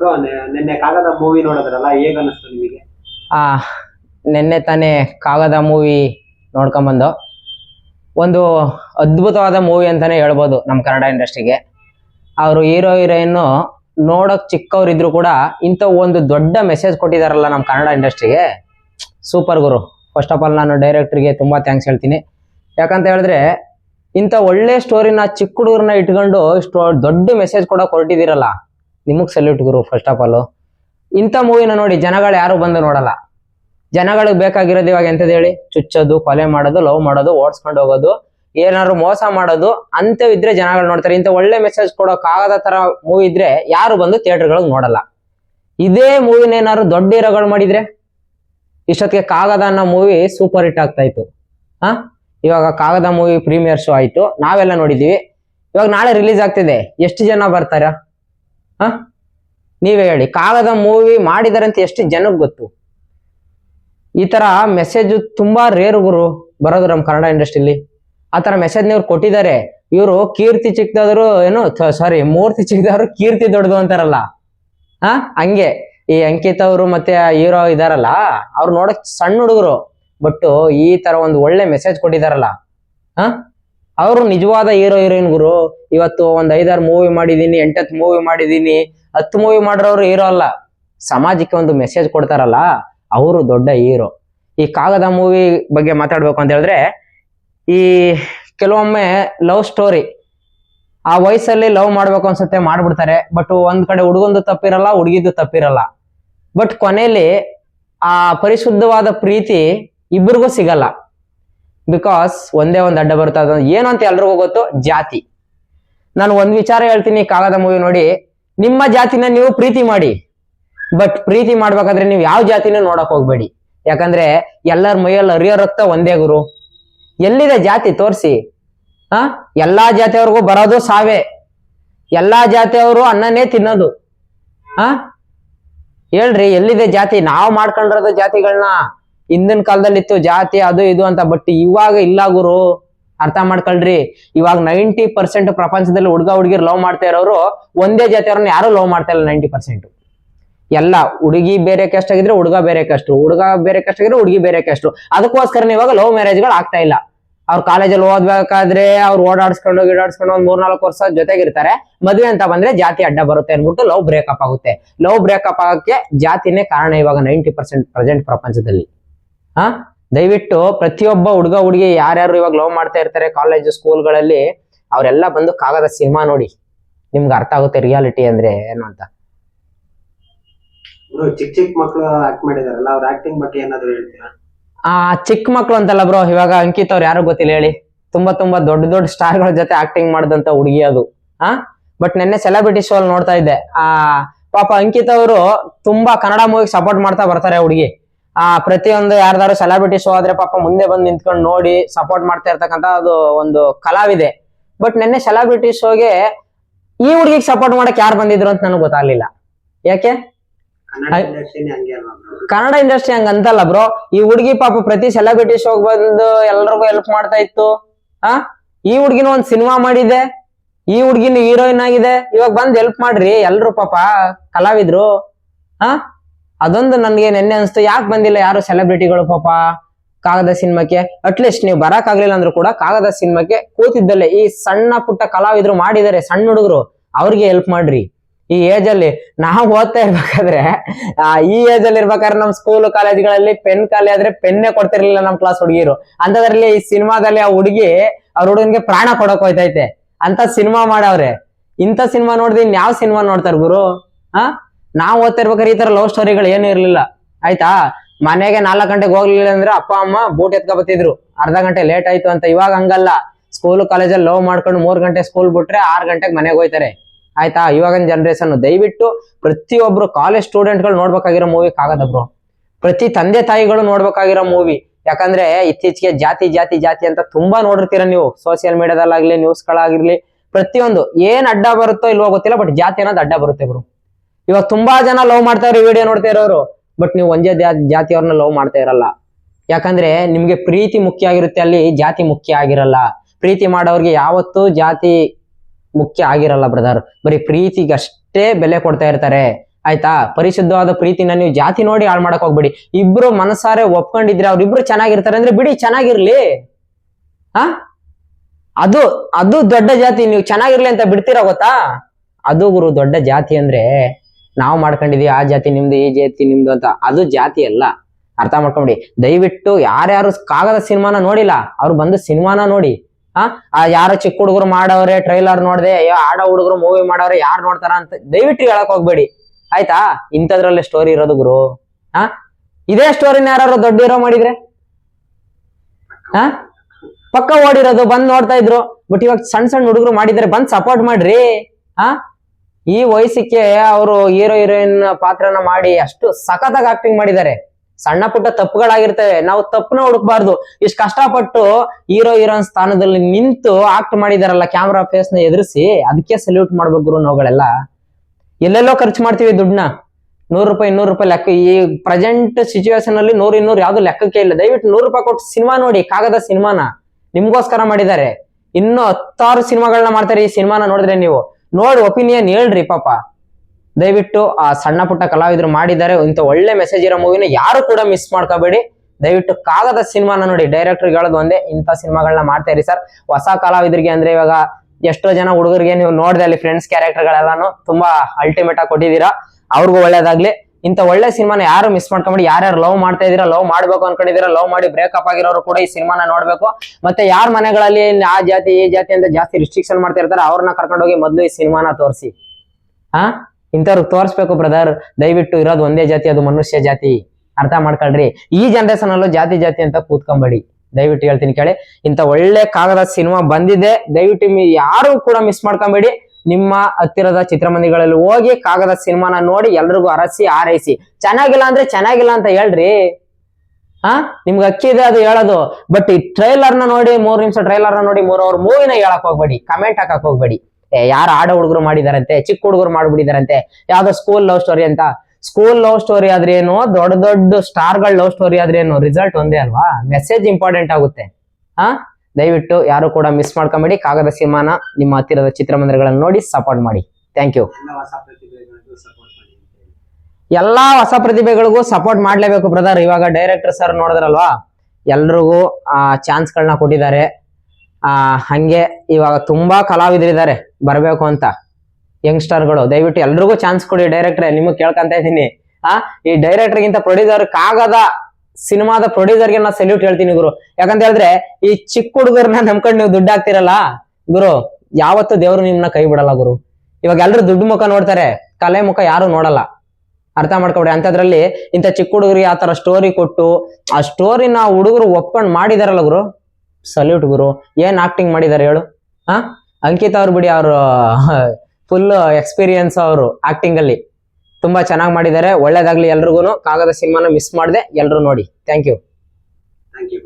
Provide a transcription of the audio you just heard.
Bro, ನಿನ್ನೆ ಕಾಗದ movie ನೋಡಿದ್ರಲ್ಲ, ಹೇಗ ಅನಿಸ್ತು ನಿಮಗೆ? ಆ, ನಿನ್ನೆ ತಾನೇ ಕಾಗದ ಮೂವಿ ನೋಡ್ಕೊಂಬಂದು. ಒಂದು ಅದ್ಭುತವಾದ ಮೂವಿ ಅಂತಾನೆ ಹೇಳ್ಬೋದು ನಮ್ಮ ಕನ್ನಡ ಇಂಡಸ್ಟ್ರಿಗೆ. ಅವರು ಹೀರೋ ಹೀರೋಯಿನ್ ನೋಡೋಕ್ ಚಿಕ್ಕವರಿದ್ರು ಕೂಡ ಇಂಥ ಒಂದು ದೊಡ್ಡ ಮೆಸೇಜ್ ಕೊಟ್ಟಿದಾರಲ್ಲ ನಮ್ಮ ಕನ್ನಡ ಇಂಡಸ್ಟ್ರಿಗೆ. Super Guru. First of all ನಾನು ಡೈರೆಕ್ಟ್ರಿಗೆ ತುಂಬ ಥ್ಯಾಂಕ್ಸ್ ಹೇಳ್ತೀನಿ. ಯಾಕಂತ ಹೇಳಿದ್ರೆ, ಇಂಥ ಒಳ್ಳೆ ಸ್ಟೋರಿನ ಚಿಕ್ಕ ಹುಡುಗರನ್ನ ಇಟ್ಕೊಂಡು ಇಷ್ಟು ದೊಡ್ಡ ಮೆಸೇಜ್ ಕೂಡ ಹೊರಟಿದ್ದೀರಲ್ಲ ನಿಮಗೆ salute Guru first of all ಇಂಥ ಮೂವಿನ ನೋಡಿ ಜನಗಳು ಯಾರು ಬಂದು ನೋಡಲ್ಲ. ಜನಗಳಿಗೆ ಬೇಕಾಗಿರೋದು ಇವಾಗ ಎಂಥದ್ದು ಹೇಳಿ? ಚುಚ್ಚೋದು, ಕೊಲೆ ಮಾಡೋದು ಲವ್ ಮಾಡೋದು, ಓಡಿಸ್ಕೊಂಡು ಹೋಗೋದು, ಏನಾದ್ರು ಮೋಸ ಮಾಡೋದು ಇದ್ರೆ ಜನಗಳು ನೋಡ್ತಾರೆ. ಇಂಥ ಒಳ್ಳೆ ಮೆಸೇಜ್ ಕೊಡೋಕ್ಕಾಗದ ತರ ಮೂವಿ ಇದ್ರೆ ಯಾರು ಬಂದು ಥಿಯೇಟರ್ಗಳಿಗೆ ನೋಡಲ್ಲ. ಇದೇ ಮೂವಿನ ಏನಾದ್ರು ದೊಡ್ಡ ಹೀರೋಗಳು ಮಾಡಿದ್ರೆ? ಇಷ್ಟೊತ್ತಿಗೆ ಕಾಗದ ಅನ್ನೋ ಮೂವಿ ಸೂಪರ್ ಹಿಟ್ ಆಗ್ತಾ ಇತ್ತು. ಹಾ? ಇವಾಗ ಕಾಗದ ಮೂವಿ ಪ್ರೀಮಿಯರ್ ಶೋ ಆಯ್ತು. ನಾವೆಲ್ಲ ನೋಡಿದೀವಿ ಇವಾಗ ನಾಳೆ ರಿಲೀಸ್ ಆಗ್ತಿದೆ. ಎಷ್ಟು ಜನ ಬರ್ತಾರ? ಹಾ? ನೀವೇ ಹೇಳಿ. ಕಾಗದ ಮೂವಿ ಮಾಡಿದಾರೆ ಅಂತ ಎಷ್ಟು ಜನಕ್ಕೆ ಗೊತ್ತು? ಈ ತರ ಮೆಸೇಜ್ ತುಂಬಾ ರೇರ್ ಗುರು ಬರೋದು ನಮ್ಮ ಕನ್ನಡ ಇಂಡಸ್ಟ್ರಿಲಿ ಆ ತರ ಮೆಸೇಜ್ ಇವ್ರು ಕೊಟ್ಟಿದ್ದಾರೆ. ಇವರು ಕೀರ್ತಿ ಚಿಕ್ಕದಾದ್ರು ಏನು ಸಾರಿ ಮೂರ್ತಿ ಚಿಕ್ಕದವರು ಕೀರ್ತಿ ದೊಡ್ಡದು ಅಂತಾರಲ್ಲ. ಹಾ? ಹಂಗೆ. ಈ ಅಂಕಿತ್ ಅವರು ಮತ್ತೆ ಹೀರೋ ಇದಾರಲ್ಲ, ಅವ್ರು ನೋಡಕ್ ಸಣ್ಣ ಹುಡುಗರು. ಬಟ್ ಈ ತರ ಒಂದು ಒಳ್ಳೆ ಮೆಸೇಜ್ ಕೊಟ್ಟಿದಾರಲ್ಲ. ಹಾ? ಅವರು ನಿಜವಾದ ಹೀರೋ, ಹೀರೋಯಿನ್ ಗುರು. ಇವತ್ತು ಒಂದ್ ಐದಾರು ಮೂವಿ ಮಾಡಿದೀನಿ ಎಂಟತ್ತು ಮೂವಿ ಮಾಡಿದೀನಿ. ಹತ್ತು ಮೂವಿ ಮಾಡಿರೋರು ಹೀರೋ ಅಲ್ಲ. ಸಮಾಜಕ್ಕೆ ಒಂದು ಮೆಸೇಜ್ ಕೊಡ್ತಾರಲ್ಲ, ಅವರು ದೊಡ್ಡ ಹೀರೋ. ಈ ಕಾಗದ ಮೂವಿ ಬಗ್ಗೆ ಮಾತಾಡ್ಬೇಕು ಅಂತ ಹೇಳಿದ್ರೆ, ಈ ಕೆಲವೊಮ್ಮೆ ಲವ್ ಸ್ಟೋರಿ ಆ ವಯಸ್ಸಲ್ಲಿ ಲವ್ ಮಾಡ್ಬೇಕು ಅನ್ಸುತ್ತೆ, ಮಾಡ್ಬಿಡ್ತಾರೆ. ಬಟ್ ಒಂದ್ ಕಡೆ ಹುಡುಗಂದು ತಪ್ಪಿರಲ್ಲ ಹುಡುಗಿದ್ದು ತಪ್ಪಿರಲ್ಲ. ಬಟ್ ಕೊನೆಯಲ್ಲಿ ಆ ಪರಿಶುದ್ಧವಾದ ಪ್ರೀತಿ ಇಬ್ಬರಿಗೂ ಸಿಗಲ್ಲ. ಬಿಕಾಸ್ ಒಂದೇ ಒಂದು ಅಡ್ಡ ಬರುತ್ತೆ ಏನು ಅಂತ ಎಲ್ರಿಗೂ ಗೊತ್ತು? ಜಾತಿ. ನಾನು ಒಂದು ವಿಚಾರ ಹೇಳ್ತೀನಿ ಕಾಗದ ಮೂವಿ ನೋಡಿ. ನಿಮ್ಮ ಜಾತಿನ ನೀವು ಪ್ರೀತಿ ಮಾಡಿ. ಬಟ್ ಪ್ರೀತಿ ಮಾಡ್ಬೇಕಾದ್ರೆ ನೀವು ಯಾವ ಜಾತಿನೂ ನೋಡಕ್ ಹೋಗ್ಬೇಡಿ. ಯಾಕಂದ್ರೆ ಎಲ್ಲರ ಮೈಯಲ್ಲಿ ಹರಿಯೋ ರಕ್ತ ಒಂದೇ ಗುರು. ಎಲ್ಲಿದೆ ಜಾತಿ? ತೋರಿಸಿ. ಆ ಎಲ್ಲಾ ಜಾತಿಯವ್ರಿಗೂ ಬರೋದು ಸಾವೇ. ಎಲ್ಲಾ ಜಾತಿಯವರು ಅನ್ನನೇ ತಿನ್ನೋದು. ಆ ಹೇಳ್ರಿ, ಎಲ್ಲಿದೆ ಜಾತಿ? ನಾವು ಮಾಡ್ಕೊಂಡಿರೋದು ಜಾತಿಗಳನ್ನ ಹಿಂದಿನ ಕಾಲದಲ್ಲಿ ಇತ್ತು ಜಾತಿ ಅದು ಇದು ಅಂತ ಬಟ್ ಇವಾಗ ಇಲ್ಲ ಗುರು. ಅರ್ಥ ಮಾಡ್ಕೊಳ್ರಿ. ಇವಾಗ ನೈಂಟಿ ಪರ್ಸೆಂಟ್ ಪ್ರಪಂಚದಲ್ಲಿ ಹುಡುಗ ಹುಡುಗಿರ್ ಲವ್ ಮಾಡ್ತಾ ಇರೋರು ಒಂದೇ ಜಾತಿಯವ್ರನ್ನ ಯಾರು ಲವ್ ಮಾಡ್ತಾ ಇಲ್ಲ ನೈಂಟಿ ಪರ್ಸೆಂಟ್ ಎಲ್ಲ, ಹುಡುಗಿ ಬೇರೆ ಕಷ್ಟ ಆಗಿದ್ರೆ ಹುಡುಗ ಬೇರೆ ಕಷ್ಟ ಹುಡುಗ ಬೇರೆ ಕಷ್ಟ ಆಗಿದ್ರೆ ಹುಡುಗಿ ಬೇರೆ ಕಷ್ಟ ಅದಕ್ಕೋಸ್ಕರ ಇವಾಗ ಲವ್ ಮ್ಯಾರೇಜ್ಗಳು ಆಗ್ತಾ ಇಲ್ಲ. ಅವ್ರ ಕಾಲೇಜಲ್ಲಿ ಓದ್ಬೇಕಾದ್ರೆ ಅವ್ರು ಓಡಾಡ್ಸ್ಕೊಂಡು ಗಿಡಾಡ್ಸ್ಕೊಂಡು ಒಂದ್ ಮೂರ್ನಾಲ್ಕು ವರ್ಷ ಜೊತೆಗಿರ್ತಾರೆ ಮದ್ವೆ ಅಂತ ಬಂದ್ರೆ ಜಾತಿ ಅಡ್ಡ ಬರುತ್ತೆ ಅನ್ಬಿಟ್ಟು ಲವ್ ಬ್ರೇಕಪ್ ಆಗುತ್ತೆ. ಲವ್ ಬ್ರೇಕಪ್ ಆಗಕ್ಕೆ ಜಾತಿನೇ ಕಾರಣ ಇವಾಗ ನೈಂಟಿ ಪರ್ಸೆಂಟ್ ಪ್ರೆಸೆಂಟ್ ಪ್ರಪಂಚದಲ್ಲಿ. ಹಾ? ದಯವಿಟ್ಟು ಪ್ರತಿಯೊಬ್ಬ ಹುಡುಗ ಹುಡುಗಿ ಯಾರ್ಯಾರು ಇವಾಗ ಲವ್ ಮಾಡ್ತಾ ಇರ್ತಾರೆ ಕಾಲೇಜ್ ಸ್ಕೂಲ್ಗಳಲ್ಲಿ ಅವರೆಲ್ಲ ಬಂದು ಕಾಗದ ಸಿನಿಮಾ ನೋಡಿ. ನಿಮ್ಗೆ ಅರ್ಥ ಆಗುತ್ತೆ ರಿಯಾಲಿಟಿ ಅಂದ್ರೆ ಏನು ಅಂತ. ಚಿಕ್ಕ ಚಿಕ್ಕ ಮಕ್ಕಳು ಆಕ್ಟ್ ಮಾಡಿದಾರಲ್ಲ ಅವ್ರ ಆಕ್ಟಿಂಗ್ ಬಗ್ಗೆ ಏನಾದ್ರು ಹೇಳ್ತೀರಾ? ಆ ಚಿಕ್ಕ ಮಕ್ಳು ಅಂತಲ್ಲ ಬ್ರೋ ಇವಾಗ ಅಂಕಿತ್ ಅವ್ರು ಯಾರು ಗೊತ್ತಿಲ್ಲ ಹೇಳಿ. ತುಂಬಾ ತುಂಬಾ ದೊಡ್ಡ ದೊಡ್ಡ ಸ್ಟಾರ್ಗಳ ಜೊತೆ ಆಕ್ಟಿಂಗ್ ಮಾಡಿದಂತ ಹುಡುಗಿ ಅದು. ಹಾ? ಬಟ್ ನಿನ್ನೆ ಸೆಲೆಬ್ರಿಟಿ ಶೋ ಅಲ್ಲಿ ನೋಡ್ತಾ ಇದ್ದೆ. ಆ ಪಾಪ ಅಂಕಿತ್ ಅವರು ತುಂಬಾ ಕನ್ನಡ ಮೂವಿಗೆ ಸಪೋರ್ಟ್ ಮಾಡ್ತಾ ಬರ್ತಾರೆ ಹುಡುಗಿ. ಆ ಪ್ರತಿಯೊಂದು ಯಾರ್ದಾರು ಸೆಲೆಬ್ರಿಟಿ ಶೋ ಆದ್ರೆ ಪಾಪ ಮುಂದೆ ಬಂದು ನಿಂತ್ಕೊಂಡು ನೋಡಿ ಸಪೋರ್ಟ್ ಮಾಡ್ತಾ ಇರ್ತಕ್ಕಂತ ಅದು ಒಂದು ಕಲಾವಿದೆ. ಬಟ್ ನಿನ್ನೆ ಸೆಲೆಬ್ರಿಟಿ ಶೋಗೆ ಈ ಹುಡುಗಿಗೆ ಸಪೋರ್ಟ್ ಮಾಡಕ್ ಯಾರು ಬಂದಿದ್ರು ಅಂತ ನನಗೆ ಗೊತ್ತಾಗ್ಲಿಲ್ಲ. ಯಾಕೆ? ಕನ್ನಡ ಇಂಡಸ್ಟ್ರಿ ಹಂಗ ಅಂತಲ್ಲ ಬ್ರೋ ಈ ಹುಡುಗಿ ಪಾಪ ಪ್ರತಿ ಸೆಲೆಬ್ರಿಟಿ ಶೋಗ್ ಬಂದು ಎಲ್ರಿಗೂ ಹೆಲ್ಪ್ ಮಾಡ್ತಾ ಇತ್ತು. ಆ? ಈ ಹುಡುಗಿನ ಒಂದ್ ಸಿನಿಮಾ ಮಾಡಿದೆ. ಈ ಹುಡುಗಿನ ಹೀರೋಯಿನ್ ಆಗಿದೆ. ಇವಾಗ ಬಂದ್ ಹೆಲ್ಪ್ ಮಾಡ್ರಿ ಎಲ್ರು ಪಾಪ ಕಲಾವಿದ್ರು. ಆ? ಅದೊಂದು ನನ್ಗೆ ನೆನ್ನೆ ಅನ್ಸ್ತು. ಯಾಕೆ ಬಂದಿಲ್ಲ ಯಾರು ಸೆಲೆಬ್ರಿಟಿಗಳು ಪಾಪ ಕಾಗದ ಸಿನಿಮಾಕ್ಕೆ? ಅಟ್ಲೀಸ್ಟ್ ನೀವು ಬರಕ್ ಆಗ್ಲಿಲ್ಲ ಅಂದ್ರೂ ಕೂಡ ಕಾಗದ ಸಿನಿಮಾಕ್ಕೆ ಕೂತಿದ್ದಲ್ಲೇ. ಈ ಸಣ್ಣ ಪುಟ್ಟ ಕಲಾವಿದ್ರು ಮಾಡಿದ್ದಾರೆ ಸಣ್ಣ ಹುಡುಗರು. ಅವ್ರಿಗೆ ಹೆಲ್ಪ್ ಮಾಡ್ರಿ. ಈ ಏಜ್ ಅಲ್ಲಿ ನಾವು ಓದ್ತಾ ಇರ್ಬೇಕಾದ್ರೆ ಆ, ಈ ಏಜ್ ಅಲ್ಲಿ ಇರ್ಬೇಕಾದ್ರೆ ನಮ್ ಸ್ಕೂಲ್ ಕಾಲೇಜ್ಗಳಲ್ಲಿ ಪೆನ್ ಖಾಲಿ ಆದ್ರೆ ಪೆನ್ನೇ ಕೊಡ್ತಿರ್ಲಿಲ್ಲ ನಮ್ ಕ್ಲಾಸ್ ಹುಡುಗಿರು. ಅಂತದ್ರಲ್ಲಿ ಈ ಸಿನಿಮಾದಲ್ಲಿ ಆ ಹುಡುಗಿ ಅವ್ರ ಹುಡುಗನ್ಗೆ ಪ್ರಾಣ ಕೊಡಕ್ ಹೋಯ್ತೈತೆ. ಅಂತ ಸಿನಿಮಾ ಮಾಡವ್ರೆ. ಇಂಥ ಸಿನಿಮಾ ನೋಡಿದ್ರೆ ಇನ್ ಯಾವ ಸಿನಿಮಾ ನೋಡ್ತಾರ ಗುರು? ಹಾ ನಾವ್ ಓದ್ತಿರ್ಬೇಕಾರೆ ಇರ್ಬೇಕಾದ್ರೆ ಈ ತರ ಲವ್ ಸ್ಟೋರಿಗಳು ಏನು ಇರ್ಲಿಲ್ಲ. ಆಯ್ತಾ? ಮನೆಗೆ ನಾಲ್ಕು ಗಂಟೆಗೆ ಹೋಗ್ಲಿಲ್ಲ ಅಂದ್ರೆ ಅಪ್ಪ, ಅಮ್ಮ ಬೂಟ್ ಎತ್ಕೊ ಬತ್ತಿದ್ರು ಅರ್ಧ ಗಂಟೆ ಲೇಟ್ ಆಯ್ತು ಅಂತ ಇವಾಗ ಹಂಗಲ್ಲ. ಸ್ಕೂಲ್ ಕಾಲೇಜಲ್ಲಿ ಲವ್ ಮಾಡ್ಕೊಂಡು ಮೂರ್ ಗಂಟೆ ಸ್ಕೂಲ್ ಬಿಟ್ರೆ ಆರ್ ಗಂಟೆಗೆ ಮನೆಗೆ ಹೋಯ್ತಾರೆ. ಆಯ್ತಾ? ಇವಾಗಿನ ಜನರೇಷನ್ ದಯವಿಟ್ಟು ಪ್ರತಿಯೊಬ್ರು ಕಾಲೇಜ್ ಸ್ಟೂಡೆಂಟ್ಗಳು ನೋಡ್ಬೇಕಾಗಿರೋ ಮೂವಿ ಕಾಗದ ಬ್ರೋ ಪ್ರತಿ ತಂದೆ ತಾಯಿಗಳು ನೋಡ್ಬೇಕಾಗಿರೋ ಮೂವಿ ಯಾಕಂದ್ರೆ ಇತ್ತೀಚೆಗೆ ಜಾತಿ ಜಾತಿ ಜಾತಿ ಅಂತ ತುಂಬಾ ನೋಡಿರ್ತೀರ ನೀವು. ಸೋಷಿಯಲ್ ಮೀಡಿಯಾದಲ್ಲಾಗ್ಲಿ ನ್ಯೂಸ್ಗಳಾಗಿರ್ಲಿ ಪ್ರತಿಯೊಂದು. ಏನ್ ಅಡ್ಡ ಬರುತ್ತೋ ಇಲ್ವೋ ಗೊತ್ತಿಲ್ಲ ಬಟ್ ಜಾತಿ ಅನ್ನೋದು ಅಡ್ಡ ಬರುತ್ತೆ ಬ್ರೋ ಇವಾಗ ತುಂಬಾ ಜನ ಲವ್ ಮಾಡ್ತಾ ಇರೋ ವಿಡಿಯೋ ನೋಡ್ತಾ ಇರೋರು ಬಟ್ ನೀವು ಒಂದೇ ಜಾತಿಯವ್ರನ್ನ ಲವ್ ಮಾಡ್ತಾ ಇರಲ್ಲ. ಯಾಕಂದ್ರೆ ನಿಮ್ಗೆ ಪ್ರೀತಿ ಮುಖ್ಯ ಆಗಿರುತ್ತೆ ಅಲ್ಲಿ, ಜಾತಿ ಮುಖ್ಯ ಆಗಿರಲ್ಲ. ಪ್ರೀತಿ ಮಾಡೋರ್ಗೆ ಯಾವತ್ತೂ ಜಾತಿ ಮುಖ್ಯ ಆಗಿರಲ್ಲ ಬ್ರದರ್ ಬರೀ ಪ್ರೀತಿಗಷ್ಟೇ ಬೆಲೆ ಕೊಡ್ತಾ ಇರ್ತಾರೆ. ಆಯ್ತಾ? ಪರಿಶುದ್ಧವಾದ ಪ್ರೀತಿನ ನೀವು ಜಾತಿ ನೋಡಿ ಹಾಳು ಮಾಡಕ್ ಹೋಗ್ಬೇಡಿ. ಇಬ್ರು ಮನಸಾರೆ ಒಪ್ಕೊಂಡಿದ್ರೆ ಅವ್ರಿಬ್ರು ಚೆನ್ನಾಗಿರ್ತಾರೆ ಅಂದ್ರೆ ಬಿಡಿ, ಚೆನ್ನಾಗಿರ್ಲಿ. ಆ ಅದು ಅದು ದೊಡ್ಡ ಜಾತಿ, ನೀವು ಚೆನ್ನಾಗಿರ್ಲಿ ಅಂತ ಬಿಡ್ತೀರಾ ಗೊತ್ತಾ? ಅದು ಗುರು, ದೊಡ್ಡ ಜಾತಿ ಅಂದ್ರೆ ನಾವು ಮಾಡ್ಕೊಂಡಿದೀವಿ, ಆ ಜಾತಿ ನಿಮ್ದು, ಈ ಜಾತಿ ನಿಮ್ದು ಅಂತ. ಅದು ಜಾತಿ ಅಲ್ಲ. ಅರ್ಥ ಮಾಡ್ಕೊಂಬಿಡಿ. ದಯವಿಟ್ಟು ಯಾರ್ಯಾರು ಕಾಗದ ಸಿನಿಮಾನ ನೋಡಿಲ್ಲ, ಅವ್ರು ಬಂದು ಸಿನಿಮಾನ ನೋಡಿ. ಆ ಯಾರು ಚಿಕ್ಕ ಹುಡುಗರು ಮಾಡವ್ರೆ ಟ್ರೈಲರ್ ನೋಡ್ದೆ, ಅಯ್ಯೋ, ಆಡೋ ಹುಡುಗರು ಮೂವಿ ಮಾಡವ್ರೆ, ಯಾರು ನೋಡ್ತಾರ ಅಂತ ದಯವಿಟ್ಟು ಹೇಳಕ್ ಹೋಗ್ಬೇಡಿ. ಆಯ್ತಾ? ಇಂಥದ್ರಲ್ಲೇ ಸ್ಟೋರಿ ಇರೋದು ಗುರು. ಆ? ಇದೇ ಸ್ಟೋರಿನ ಯಾರು ದೊಡ್ಡ ಹೀರೋ ಮಾಡಿದ್ರೆ? ಆ? ಪಕ್ಕ ಓಡಿರೋದು, ಬಂದ್ ನೋಡ್ತಾ ಇದ್ರು. ಬಟ್ ಇವಾಗ ಸಣ್ಣ ಸಣ್ಣ ಹುಡುಗರು ಮಾಡಿದ್ರೆ ಬಂದ್ ಸಪೋರ್ಟ್ ಮಾಡ್ರಿ. ಆ? ಈ ವಯಸ್ಸಿಗೆ ಅವರು ಹೀರೋ ಹೀರೋಯಿನ್ ಪಾತ್ರನ ಮಾಡಿ ಅಷ್ಟು ಸಖತ್ತಾಗಿ ಆಕ್ಟಿಂಗ್ ಮಾಡಿದ್ದಾರೆ. ಸಣ್ಣ ಪುಟ್ಟ ತಪ್ಪುಗಳಾಗಿರ್ತವೆ. ನಾವು ತಪ್ಪನ ಹುಡುಕ್ಬಾರ್ದು. ಇಷ್ಟು ಕಷ್ಟಪಟ್ಟು ಹೀರೋ ಹೀರೋಯಿನ್ ಸ್ಥಾನದಲ್ಲಿ ನಿಂತು ಆಕ್ಟ್ ಮಾಡಿದಾರಲ್ಲ ಕ್ಯಾಮ್ರಾ ಫೇಸ್ನ ಎದುರಿಸಿ ಅದಕ್ಕೆ ಸಲ್ಯೂಟ್ ಮಾಡ್ಬೇಕು ನಾವುಗಳೆಲ್ಲ. ಎಲ್ಲೆಲ್ಲೋ ಖರ್ಚು ಮಾಡ್ತೀವಿ ದುಡ್ಡನ್ನ. ನೂರು ರೂಪಾಯಿ, ಇನ್ನೂರು ರೂಪಾಯಿ ಲೆಕ್ಕ. ಈ ಪ್ರೆಸೆಂಟ್ ಸಿಚುವೇಶನ್ ಅಲ್ಲಿ ನೂರು, ಇನ್ನೂರು ಯಾವ್ದು ಲೆಕ್ಕಕ್ಕೆ ಇಲ್ಲ. ದಯವಿಟ್ಟು ನೂರು ರೂಪಾಯಿ ಕೊಟ್ಟು ಸಿನಿಮಾ ನೋಡಿ, ಕಾಗದ ಸಿನಿಮಾನ ನಿಮ್ಗೋಸ್ಕರ ಮಾಡಿದ್ದಾರೆ. ಇನ್ನು ಹತ್ತಾರು ಸಿನಿಮಾಗಳನ್ನ ಮಾಡ್ತಾರೆ ಈ ಸಿನಿಮಾನ ನೋಡಿದ್ರೆ ನೀವು. ನೋಡಿ ಒಪಿನಿಯನ್ ಹೇಳ್ರಿ ಪಾಪ. ದಯವಿಟ್ಟು ಆ ಸಣ್ಣ ಪುಟ್ಟ ಕಲಾವಿದರು ಮಾಡಿದ್ದಾರೆ, ಇಂಥ ಒಳ್ಳೆ ಮೆಸೇಜ್ ಇರೋ ಮೂವಿನ ಯಾರು ಕೂಡ ಮಿಸ್ ಮಾಡ್ಕೋಬೇಡಿ. ದಯವಿಟ್ಟು ಕಾಗದ ಸಿನಿಮಾನ ನೋಡಿ ಡೈರೆಕ್ಟರ್ ಹೇಳೋದು ಒಂದೇ, ಇಂಥ ಸಿನಿಮಾಗಳನ್ನ ಮಾಡ್ತಾ ಇರಿ ಸರ್. ಹೊಸ ಕಲಾವಿದರಿಗೆ ಅಂದ್ರೆ ಇವಾಗ ಎಷ್ಟೋ ಜನ ಹುಡುಗರಿಗೆ ನೀವು ನೋಡ್ದೆ ಅಲ್ಲಿ ಫ್ರೆಂಡ್ಸ್ ಕ್ಯಾರೆಕ್ಟರ್ಗಳೆಲ್ಲಾನು ತುಂಬಾ ಅಲ್ಟಿಮೇಟ್ ಆಗಿ ಕೊಟ್ಟಿದ್ದೀರಾ. ಅವ್ರಿಗೂ ಒಳ್ಳೇದಾಗ್ಲಿ. ಇಂಥ ಒಳ್ಳೆ ಸಿನಿಮಾನ ಯಾರು ಮಿಸ್ ಮಾಡ್ಕೊಂಬಿಡಿ, ಯಾರ್ಯಾರು ಲವ್ ಮಾಡ್ತಾ ಇದೀರಾ ಲವ್ ಮಾಡ್ಬೇಕು ಅನ್ಕೊಂಡಿದೀರಾ ಲವ್ ಮಾಡಿ ಬ್ರೇಕಪ್ ಆಗಿರೋರು ಕೂಡ ಈ ಸಿನಿಮಾನ ನೋಡ್ಬೇಕು. ಮತ್ತೆ ಯಾರ ಮನೆಗಳಲ್ಲಿ ಆ ಜಾತಿ, ಈ ಜಾತಿ ಅಂತ ಜಾಸ್ತಿ ರಿಸ್ಟ್ರಿಕ್ಷನ್ ಮಾಡ್ತಾ ಇರ್ತಾರೆ ಅವ್ರನ್ನ ಕರ್ಕೊಂಡೋಗಿ ಮೊದಲು ಈ ಸಿನಿಮಾನ ತೋರಿಸಿ. ಆ? ಇಂಥವ್ರಿಗೆ ತೋರಿಸ್ಬೇಕು ಬ್ರದರ್ ದಯವಿಟ್ಟು ಇರೋದು ಒಂದೇ ಜಾತಿ, ಅದು ಮನುಷ್ಯ ಜಾತಿ. ಅರ್ಥ ಮಾಡ್ಕೊಳ್ರಿ. ಈ ಜನರೇಷನ್ ಅಲ್ಲೂ ಜಾತಿ ಜಾತಿ ಅಂತ ಕೂತ್ಕೊಂಬೇಡಿ. ದಯವಿಟ್ಟು ಹೇಳ್ತೀನಿ ಕೇಳಿ. ಇಂಥ ಒಳ್ಳೆ ಕಾಗದ ಸಿನಿಮಾ ಬಂದಿದೆ. ದಯವಿಟ್ಟು ಯಾರು ಕೂಡ ಮಿಸ್ ಮಾಡ್ಕೊಂಬೇಡಿ. ನಿಮ್ಮ ಹತ್ತಿರದ ಚಿತ್ರಮಂದಿಗಳಲ್ಲಿ ಹೋಗಿ ಕಾಗದ ಸಿನಿಮಾನ ನೋಡಿ ಎಲ್ರಿಗೂ ಅರಸಿ ಆರೈಸಿ ಚೆನ್ನಾಗಿಲ್ಲ ಅಂದ್ರೆ ಚೆನ್ನಾಗಿಲ್ಲ ಅಂತ ಹೇಳ್ರಿ. ಹಾ? ನಿಮ್ಗೆ ಅಕ್ಕಿದೆ ಅದು ಹೇಳೋದು. ಬಟ್ ಈ ಟ್ರೈಲರ್ನ ನೋಡಿ, ಮೂರ್ ನಿಮಿಷ ಟ್ರೈಲರ್ನ ನೋಡಿ ಮೂರ್ ಅವ್ರ ಮೂವಿನ ಹೇಳಕ್ ಹೋಗ್ಬೇಡಿ. ಕಮೆಂಟ್ ಹಾಕಕ್ ಹೋಗ್ಬೇಡಿ. ಯಾರು ಆಡೋ ಹುಡುಗರು ಮಾಡಿದಾರಂತೆ, ಚಿಕ್ಕ ಹುಡುಗರು ಮಾಡ್ಬಿಟ್ಟಿದಾರಂತೆ? ಯಾವ್ದೋ ಸ್ಕೂಲ್ ಲವ್ ಸ್ಟೋರಿ ಅಂತ. ಸ್ಕೂಲ್ ಲವ್ ಸ್ಟೋರಿ ಆದ್ರೆ ಏನು? ದೊಡ್ಡ ದೊಡ್ಡ ಸ್ಟಾರ್ಗಳ ಲವ್ ಸ್ಟೋರಿ ಆದ್ರೆ ಏನು? ರಿಸಲ್ಟ್ ಒಂದೇ ಅಲ್ವಾ? ಮೆಸೇಜ್ ಇಂಪಾರ್ಟೆಂಟ್ ಆಗುತ್ತೆ. ಹಾ? ದಯವಿಟ್ಟು ಯಾರು ಕೂಡ ಮಿಸ್ ಮಾಡ್ಕೊಂಬೇಡಿ. ಕಾಗದ ಸಿನಿಮಾನ ನಿಮ್ಮ ಹತ್ತಿರದ ಚಿತ್ರಮಂದಿರಗಳನ್ನು ನೋಡಿ ಸಪೋರ್ಟ್ ಮಾಡಿ. ಥ್ಯಾಂಕ್ ಯು ಎಲ್ಲ ಹೊಸ ಪ್ರತಿಭೆಗಳಿಗೂ ಸಪೋರ್ಟ್ ಮಾಡ್ಲೇಬೇಕು ಬ್ರದರ್ ಇವಾಗ ಡೈರೆಕ್ಟರ್ ಸರ್ ನೋಡಿದ್ರಲ್ವಾ? ಎಲ್ರಿಗೂ ಆ ಚಾನ್ಸ್ಗಳನ್ನ ಕೊಟ್ಟಿದ್ದಾರೆ. ಆ ಹಂಗೆ ಇವಾಗ ತುಂಬಾ ಕಲಾವಿದರಿದ್ದಾರೆ. ಬರಬೇಕು ಅಂತ. ಯಂಗ್ಸ್ಟರ್ಗಳು ದಯವಿಟ್ಟು ಎಲ್ರಿಗೂ ಚಾನ್ಸ್ ಕೊಡಿ. ಡೈರೆಕ್ಟ್ರೆ ನಿಮಗೆ ಕೇಳ್ಕೊಂತ ಇದ್ದೀನಿ. ಆ ಈ ಡೈರೆಕ್ಟರ್ ಗಿಂತ ಪ್ರೊಡ್ಯೂಸರ್ ಕಾಗದ ಸಿನಿಮಾದ ಪ್ರೊಡ್ಯೂಸರ್ಗೆ ನಾ ಸಲ್ಯೂಟ್ ಹೇಳ್ತೀನಿ ಗುರು. ಯಾಕಂತ ಹೇಳಿದ್ರೆ, ಈ ಚಿಕ್ಕ ಹುಡುಗರನ್ನ ನಂಬ್ಕೊಂಡು ನೀವು ದುಡ್ಡು ಹಾಕ್ತಿರಲ್ಲ, ಗುರು, ಯಾವತ್ತು ದೇವ್ರು ನಿಮ್ನ ಕೈ ಬಿಡಲ್ಲ ಗುರು. ಇವಾಗ ಎಲ್ರು ದುಡ್ಡು ಮುಖ ನೋಡ್ತಾರೆ, ಕಲೆ ಮುಖ ಯಾರು ನೋಡಲ್ಲ. ಅರ್ಥ ಮಾಡ್ಕೊಬಿಡಿ ಅಂತದ್ರಲ್ಲಿ ಇಂಥ ಚಿಕ್ಕ ಹುಡುಗರಿಗೆ ಆ ತರ ಸ್ಟೋರಿ ಕೊಟ್ಟು, ಆ ಸ್ಟೋರಿನ ಹುಡುಗರು ಒಪ್ಕೊಂಡು ಮಾಡಿದಾರಲ್ಲ ಗುರು. ಸಲ್ಯೂಟ್ ಗುರು. ಏನ್ ಆಕ್ಟಿಂಗ್ ಮಾಡಿದಾರೆ ಹೇಳು? ಹಾ ಅಂಕಿತ ಅವ್ರು ಬಿಡಿ ಅವರು ಫುಲ್ ಎಕ್ಸ್ಪೀರಿಯನ್ಸ್ ಅವರು ಆಕ್ಟಿಂಗ್ ಅಲ್ಲಿ. ತುಂಬಾ ಚೆನ್ನಾಗಿ ಮಾಡಿದ್ದಾರೆ. ಒಳ್ಳೇದಾಗ್ಲಿ ಎಲ್ರಿಗೂ ಕಾಗದ ಸಿನಿಮಾನ ಮಿಸ್ ಮಾಡದೆ ಎಲ್ರು ನೋಡಿ. Thank you thank you